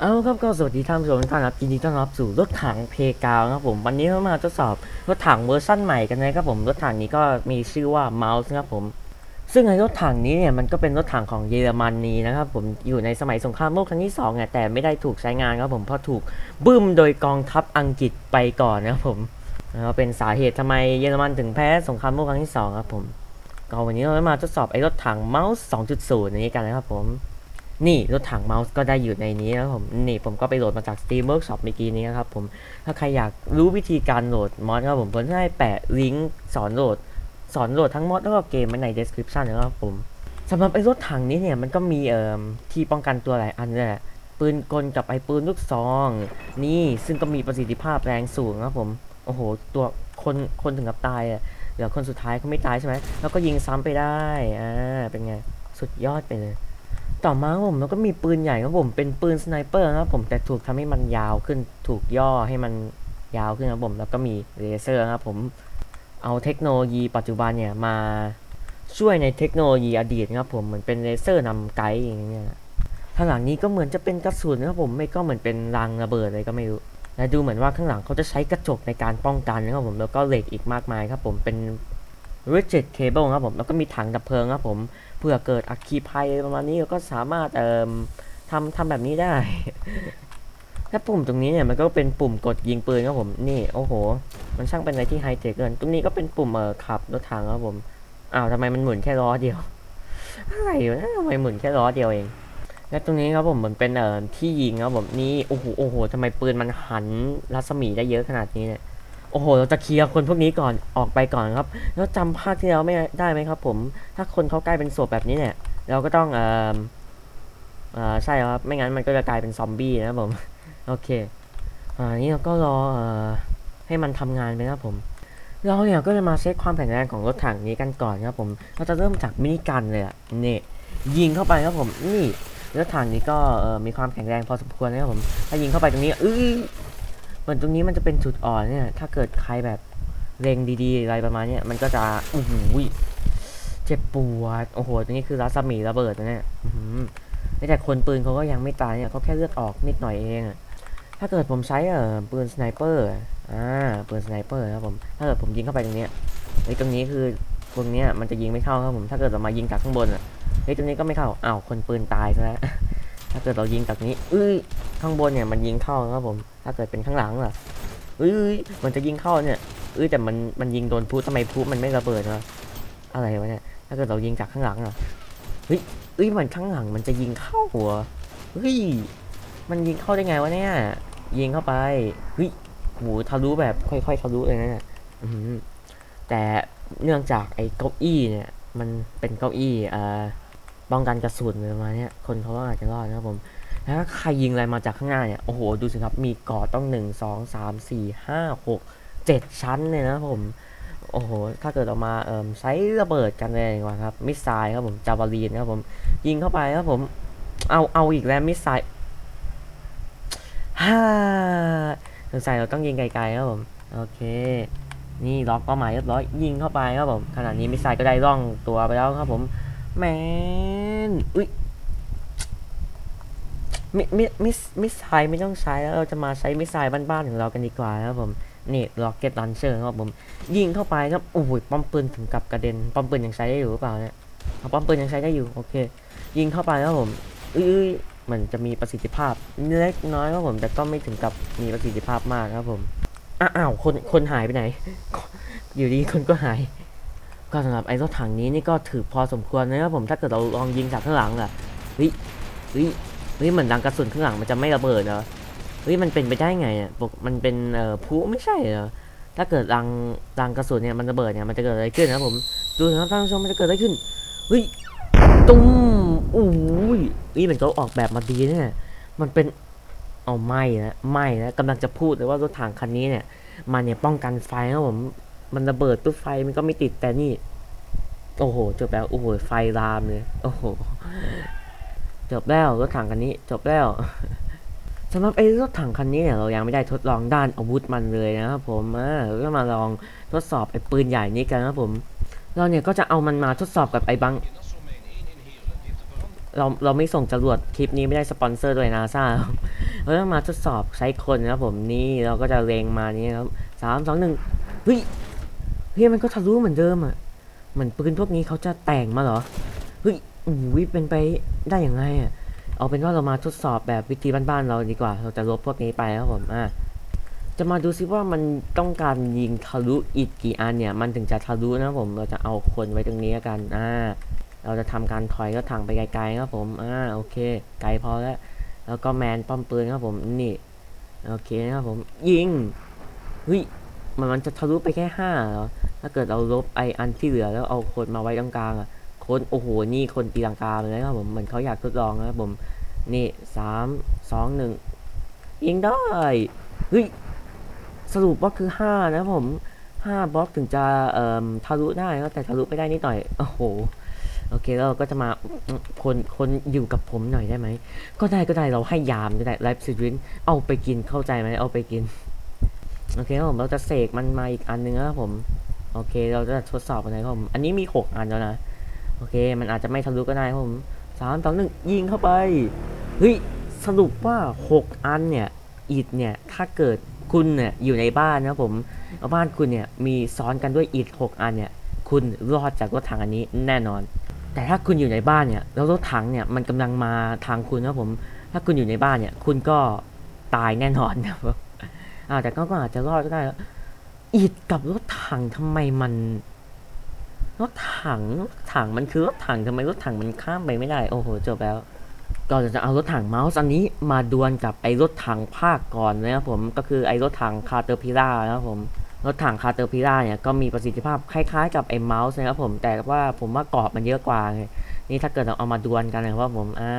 เอาครับก็สวัสดีท่านผู้ชมทุกท่านครับยินดีต้อนรับสู่รถถังเพกาวครับผมวันนี้เรามาทดสอบรถถังเวอร์ชั่นใหม่กันนะครับผมรถถังนี้ก็มีชื่อว่าเมาส์นะครับผม ซึ่งในรถถังนี้เนี่ยมันก็เป็นรถถังของเยอรมนีนะครับผมอยู่ในสมัยสงครามโลกครั้งที่สองเนี่ยแต่ไม่ได้ถูกใช้งานครับผมเพราะถูกบึ้มโดยกองทัพอังกฤษไปก่อนนะครับผมแล้วเป็นสาเหตุทำไมเยอรมันถึงแพ้สงครามโลกครั้งที่สองครับผมก็วันนี้เรามาทดสอบไอ้รถถังเมาส์ 2.0 นี้กันนะครับผม นี่รถถังเมาส์ก็ได้อยู่ในนี้นะครับผมนี่ผมก็ไปโหลดมาจาก Steam Workshop เมื่อกี้นี้นะครับผมถ้าใครอยากรู้วิธีการโหลดมอดครับผมผมจะให้แปะลิงก์สอนโหลด สอนโหลดทั้งมอดแล้วก็เกมไว้ใน description นะครับผมสำหรับไอ้รถถังนี้เนี่ยมันก็มีเอ่อที่ป้องกันตัวหลายอันเลยปืนกลกับไอ้ปืนลูกซอง นี่ซึ่งก็มีประสิทธิภาพแรงสูงนะครับผมโอ้โหตัวคนคนถึงกับตายอะเดี๋ยวคนสุดท้ายเขาไม่ตายใช่ไหมแล้วก็ยิงซ้ำไปได้อ่าเป็นไงสุดยอดไปเลย ต่อมาครับผมแล้วก็มีปืนใหญ่ครับผมเป็นปืนสไนเปอร์นะครับผมแต่ถูกทำให้มันยาวขึ้นถูกย่อให้มันยาวขึ้นครับผมแล้วก็มีเลเซอร์ครับผมเอาเทคโนโลยีปัจจุบันเนี่ยมาช่วยในเทคโนโลยีอดีตครับผมเหมือนเป็นเลเซอร์นำไกด์อย่างเงี้ยข้างหลังนี้ก็เหมือนจะเป็นกระสุนครับผมไม่ก็เหมือนเป็นรางระเบิดอะไรก็ไม่รู้และดูเหมือนว่าข้างหลังเขาจะใช้กระจกในการป้องกันนะครับผมแล้วก็เหล็กอีกมากมายครับผมเป็น rigid cable ครับผมแล้วก็มีถังดับเพลิงครับผมเพื่อเกิดอัคคีภัยประมาณนี้ก็สามารถเอ่มทำทำแบบนี้ได้ ถ้าปุ่มตรงนี้เนี่ยมันก็เป็นปุ่มกดยิงปืนครับผมนี่โอ้โห มันช่างเป็นอะไรที่ไฮเทคเกินตรงนี้ก็เป็นปุ่มเอ่อขับรถถังครับผมอ้าวทำไมมันหมุนแค่ล้อเดียวอะไรวะทำไมหมุนแค่ล้อเดียวเองและตรงนี้ครับผมเหมือนเป็นเอ่อที่ยิงครับผมนี่โอ้โหโอ้โหทำไมปืนมันหันรัศมีได้เยอะขนาดนี้เนี่ย โอ้โห เราจะเคลียร์คนพวกนี้ก่อนออกไปก่อนครับ แล้วจำภาคที่แล้วไม่ได้ไหมครับ ผม ถ้าคนเขาใกล้เป็นศพแบบนี้เนี่ย เราก็ต้องเออเออใช่ครับ ไม่งั้นมันก็จะกลายเป็นซอมบี้นะครับผม โอเค อ่า นี่เราก็รอเออให้มันทำงานไปนะครับผม เราเนี่ยก็จะมาเช็คความแข็งแรงของรถถังนี้กันก่อนครับผม เราจะเริ่มจากมินิกันเลยอะนี่ยิงเข้าไปครับผม นี่รถถังนี้ก็เออมีความแข็งแรงพอสมควรนะครับผม ถ้ายิงเข้าไปตรงนี้ อื้อ เหมือนตรงนี้มันจะเป็นจุดอ่อนเนี่ย ถ้าเกิดใครแบบเล็งดีๆ อะไรประมาณเนี้ยมันก็จะโอ้โหเจ็บปวด โอ้โห ตรงนี้คือรัศมีระเบิดนะเนี่ยอื้อหือแต่คนปืนเขาก็ยังไม่ตายเนี่ยเขาแค่เลือดออกนิดหน่อยเองถ้าเกิดผมใช้เอ่อปืนสไนเปอร์ อ่า ปืนสไนเปอร์ครับผม ถ้าเกิดผมยิงเข้าไปตรงเนี้ยเฮ้ตรงนี้คือตรงเนี้ยมันจะยิงไม่เข้าครับผม ถ้าเกิดเรามายิงจากข้างบนอะเฮ้ยตรงนี้ก็ไม่เข้าอ้าวคนปืนตายซะแล้ว ถ้าเกิดเรายิงจากนี้ เอ้ย ข้างบนเนี่ยมันยิงเข้าครับผม ถ้าเกิดเป็นข้างหลังล่ะเอ้ยมันจะยิงเข้าเนี่ยเอ้ยแต่มันมันยิงโดนพูทำไมพูมันไม่ระเบิดวะอะไรวะเนี่ย ถ้าเกิดเรายิงจากข้างหลังอะเฮ้ยเอ้ยมันข้างหลังมันจะยิงเข้าหัวเฮ้ยมันยิงเข้าได้ไงวะเนี่ย ยิงเข้าไปเฮ้ยโหทะลุแบบค่อยๆทะลุเลยนะเนี่ยอื้อหือแต่เนื่องจากไอ้เก้าอี้เนี่ย มันเป็นเก้าอี้อ่อป้องกันกระสุนอะไรประมาณเนี้ยคนเขาก็อาจจะรอดนะครับผม ถ้าใครยิงอะไรมาจากข้างหน้าเนี่ย โอ้โห ดูสิครับ มีกาะต้องหนึ่งสองสามสี่ห้าหกเจ็ดชั้นเลยนะผม โอ้โห ถ้าเกิดออกมาเอ่มใช้ระเบิดกันเลยดีกว่าครับ มิสไซล์ครับผม จาวารีนครับผม ยิงเข้าไปครับผม เอา เอาอีกแล้วมิสไซล์ฮ่าสงสัยเราต้องยิงไกลๆครับผม โอเค นี่ล็อกเป้าหมายเรียบร้อย ยิงเข้าไปครับผม ขณะนี้มิสไซล์ก็ได้ร่องตัวไปแล้วครับผม แมน อุ้ย มิมิมิสมิสไซไม่ต้องใช้แล้วเราจะมาใช้มิสไซบ้านๆของเรากันดีกว่าครับผมนี่ล็อกเก็ตลันเชอร์ครับผม ยิงเข้าไปครับโอ้โหป้อมปืนถึงกับกระเด็นป้อมปืนยังใช้ได้อยู่หรือเปล่าเนี่ยเอาป้อมปืนยังใช้ได้อยู่โอเค ยิงเข้าไปครับผมเอ้ยมันจะมีประสิทธิภาพเล็กน้อยครับผม แต่ก็ไม่ถึงกับมีประสิทธิภาพมากครับผมอ้าวคนคนหายไปไหน อยู่ดีคนก็หาย ก็สำหรับไอ้รถถังนี้นี่ก็ถือพอสมควรนะครับผมถ้าเกิดเราลองยิงจากข้างหลังอะเฮ้ยเฮ้ย เฮ้ยเหมือนดังกระสุนข้างหลังมันจะไม่ระเบิดเหรอเฮ้ยมันเป็นไปได้ไงอะปกมันเป็นเอ่อพลุไม่ใช่เหรอถ้าเกิดรังรังกระสุนเนี่ยมันระเบิดเนี่ยมันจะเกิดอะไรขึ้นนะผมดูนะครับท่านผู้ชมมันจะเกิดอะไรขึ้นเฮ้ยตุ้มอุ้ยนี่มันก็ออกแบบมาดีเนี่ยมันเป็นเอาไม่นะไม่นะกำลังจะพูดเลยว่ารถถังคันนี้เนี่ย มันเนี่ยป้องกันไฟนะผมมันระเบิดปุ๊บไฟมันก็ไม่ติดแต่นี่ โอ้โหจบแล้วโอ้โหไฟลามเลยโอ้โห จบแล้วรถถังคันนี้จบแล้วสำหรับไอ้รถถังคันนี้เนี่ยเรายังไม่ได้ทดลองด้านอาวุธมันเลยนะครับผมเราก็มาลองทดสอบไอ้ปืนใหญ่นี้กันนะครับผม เราเนี่ยก็จะเอามันมาทดสอบกับไอ้บังเราเราไม่ส่งจรวดคลิปนี้ไม่ได้สปอนเซอร์โดยนาซาเราต้องมาทดสอบใช้คนนะครับผมนี่เราก็จะเลงมานี่ครับสามสองหนึ่งเฮ้ยเฮ้ยมันก็ทะลุเหมือนเดิมอะเหมือนปืนพวกนี้เขาจะแต่งมาเหรอ อุ้ยเป็นไปได้ยังไงอะ เอาเป็นว่าเรามาทดสอบแบบวิธีบ้านๆเราดีกว่า เราจะลบพวกนี้ไปครับผมอะจะมาดูซิว่ามันต้องการยิงทะลุอีกกี่อันเนี่ย มันถึงจะทะลุนะผม เราจะเอาคนไว้ตรงนี้แล้วกัน อ่า เราจะทำการถอยรถถังไปไกลๆครับผม อ่า โอเค ไกลพอแล้ว แล้วก็แมนป้อมปืนครับผม นี่ โอเคนะครับผม ยิงเฮ้ยมันมันจะทะลุไปแค่ห้าเหรอ ถ้าเกิดเราลบไออันที่เหลือแล้วเอาคนมาไว้ตรงกลางอะ คนโอ้โหนี่คนตีลังกาเลยนะครับผมเหมือนเขาอยากทดลองนะครับผมนี่สามสองหนึ่งยิงได้เฮ้ยสรุปว่าคือห้านะผมห้าบล็อกถึงจะเอ่อทะลุได้แต่ทะลุไม่ได้นิดหน่อยโอ้โหโอเคแล้วเราก็จะมาคนคนอยู่กับผมหน่อยได้ไหมก็ได้ก็ได้เราให้ยามก็ได้ไลฟ์ซิวินเอาไปกินเข้าใจไหมเอาไปกินโอเคครับผมเราจะเสกมันมาอีกอันนึงนะครับผมโอเค เราจะทดสอบอะไรครับผมอันนี้มีหกอันแล้วนะ โอเค มันอาจจะไม่ทะลุก็ได้ครับผมสามสองหนึ่งยิงเข้าไป เฮ้ย สรุปว่าหกอันเนี่ย อิดเนี่ย ถ้าเกิดคุณเนี่ยอยู่ในบ้านนะครับผม บ้านคุณเนี่ยมีซ้อนกันด้วยอิดหกอันเนี่ย คุณรอดจากรถถังอันนี้แน่นอน แต่ถ้าคุณอยู่ในบ้านเนี่ย แล้วรถถังเนี่ยมันกำลังมาทางคุณนะครับผม ถ้าคุณอยู่ในบ้านเนี่ย คุณก็ตายแน่นอนนะครับอ่าแต่ก็อาจจะรอดก็ได้อิดกับรถถังทำไมมัน รถถังรถถังมันคือรถถังทำไมรถถังมันข้ามไปไม่ได้ โอ้โหจบแล้วก็จะเอารถถังเมาส์อันนี้มาดวลกับไอ้รถถังภาคก่อนนะครับผมก็คือไอ้รถถังคาเตอร์พิล่านะครับผมรถถังคาเตอร์พิล่าเนี่ยก็มีประสิทธิภาพคล้ายๆกับไอ้เมาส์นะครับผมแต่ว่าผมว่ากรอบมันเยอะกว่าไงนี่ถ้าเกิดเราเอามาดวลกันนะครับผมอ่า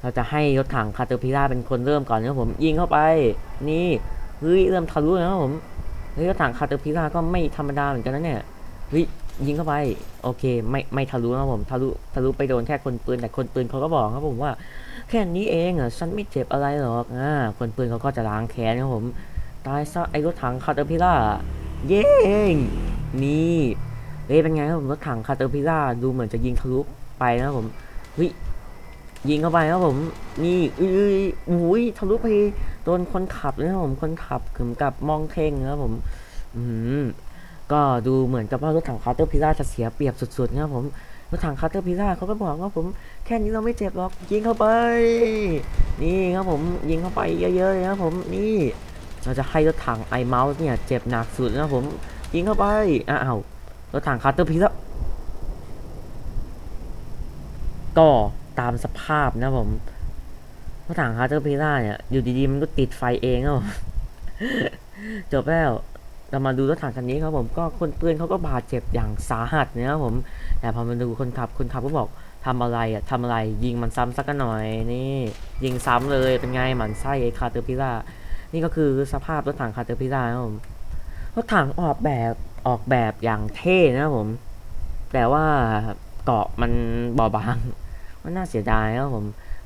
เราจะให้รถถังคาเตอร์พิล่าเป็นคนเริ่มก่อนนะครับผมยิงเข้าไป นี่เฮ้ยเริ่มทะลุแล้วนะครับผมเฮ้ยรถถังคาเตอร์พิล่าก็ไม่ธรรมดาเหมือนกันนะเนี่ยเฮ้ย ยิงเข้าไปโอเค ไม่ไม่ทะลุนะครับผมทะลุทะลุไปโดนแค่คนปืนแต่คนปืนเขาก็บอกครับผมว่า แค่นี้เองอะฉันไม่เจ็บอะไรหรอกอ่าคนปืนเขาก็จะล้างแค้นครับผม ตายซะไอ้รถถังคาเตอร์พิล่าเย้งนี่เฮ้ยเป็นไงครับผมรถถังคาเตอร์พิล่าดูเหมือนจะยิงทะลุไปนะครับผมเฮ้ยยิงเข้าไปครับผม นี่อุ้ยอุ้ยทะลุไปโดนคนขับเลยนะครับผมคนขับถึงกับมองเท่งนะครับผม อืม ก็ดูเหมือนกับว่ารถถังคาเตอร์พิล่าจะเสียเปรียบสุดๆนะครับผมรถถังคาเตอร์พิล่าเขาก็บอกว่าผมแค่นี้เราไม่เจ็บหรอกยิงเข้าไป นี่ครับผมยิงเข้าไปเยอะๆเลยครับผมนี่เราจะให้รถถังไอเมาส์เนี่ยเจ็บหนักสุดนะครับผมยิงเข้าไปอ้าวรถถังคาร์เตอร์พีแล้วก็ตามสภาพนะผมรถถังคาร์เตอร์พีล่าเนี่ยอยู่ดีๆมันก็ติดไฟเองครับผมจบแล้ว เรามาดูรถถังคันนี้ครับผมก็คนปืนเขาก็บาดเจ็บอย่างสาหัสนะครับผม แต่พอมาดูคนขับคนขับก็บอกทำอะไรอะทำอะไรยิงมันซ้ำสักหน่อยนี่ ยิงซ้ำเลยเป็นไงหมันไส้ไอ้คาร์เตอร์พิล่านี่ก็คือสภาพรถถังคาร์เตอร์พิล่านะครับผมรถถังออกแบบออกแบบอย่างเท่นะครับผม แต่ว่าเกาะมันบอบบางมันน่าเสียดายครับผม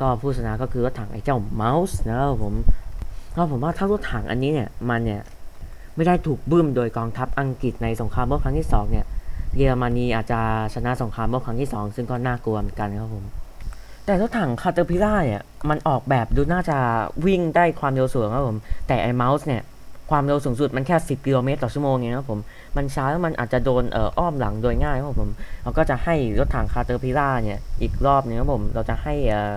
ก็ผู้ชนะก็คือรถถังไอ้เจ้าเมาส์นะครับผมก็ผมว่าถ้ารถถังอันนี้เนี่ยมันเนี่ย ไม่ได้ถูกบึ้มโดยกองทัพอังกฤษในสงครามโลกครั้งที่สองเนี่ยเยอรมนีอาจจะชนะสงครามโลกครั้งที่สองซึ่งก็น่ากลัวเหมือนกันครับผม แต่รถถังคาเตอร์พิล่าเนี่ยมันออกแบบดูน่าจะวิ่งได้ความเร็วสูงครับผม แต่ไอ้เมาส์เนี่ยความเร็วสูงสุดมันแค่ 10 กิโลเมตรต่อชั่วโมงเองครับผม มันช้าแล้วมันอาจจะโดนเอ่ออ้อมหลังโดยง่ายครับผม เราก็จะให้รถถังคาเตอร์พิล่าเนี่ยอีกรอบนึงครับผม เราจะให้เอ่อ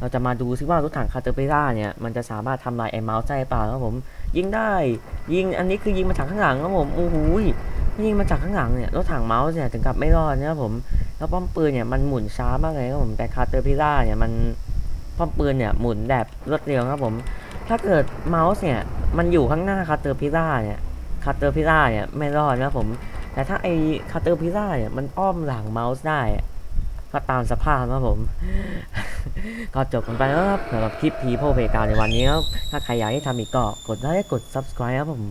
เราจะมาดูซิว่ารถถังคาเตอร์พิล่าเนี่ยมันจะสามารถทำลายไอ้เมาส์ได้เปล่าครับผม ยิงได้ยิงอันนี้คือยิงมาจากข้างหลังครับผมโอ้โหยิงมาจากข้างหลังเนี่ยรถถังเมาส์เนี่ยถึงกับไม่รอดนะครับผมแล้วป้อมปืนเนี่ยมันหมุนช้ามากเลยครับผมแต่คาเตอร์พิล่าเนี่ยมันป้อมปืนเนี่ยหมุนแบบรวดเร็วครับผม ถ้าเกิดเมาส์เนี่ยมันอยู่ข้างหน้าคาเตอร์พิล่าเนี่ยคาเตอร์พิล่าเนี่ยไม่รอดนะครับผม แต่ถ้าไอคาเตอร์พิล่าเนี่ยมันอ้อมหลังเมาส์ได้ก็ตามสภาพนะครับผม ก็จบกันไปแล้วครับสำหรับคลิปพีโพเพกาในวันนี้ครับ ถ้าใครอยากให้ทำอีกก็กดไลค์กด subscribe ครับผม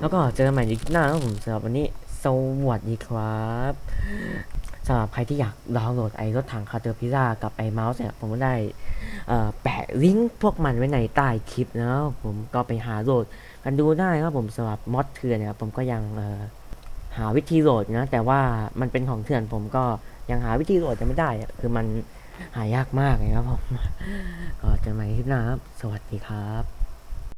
แล้วก็เจอกันใหม่ในคลิปหน้าครับผมสำหรับวันนี้สวัสดีครับสำหรับใครที่อยากดาวน์โหลดไอ้รถถังคาเตอร์พิล่ากับไอ้เมาส์เนี่ยผมก็ได้แปะลิงก์พวกมันไว้ในใต้คลิปนะครับผมก็ไปหาโหลดกันดูได้ครับผมสำหรับมอดเถื่อนเนี่ยผมก็ยังหาวิธีโหลดนะแต่ว่ามันเป็นของเถื่อนผมก็ยังหาวิธีโหลดยังไม่ได้คือมัน หายากมากเลยครับผม ก็เจอกันใหม่คลิปหน้าครับ สวัสดีครับ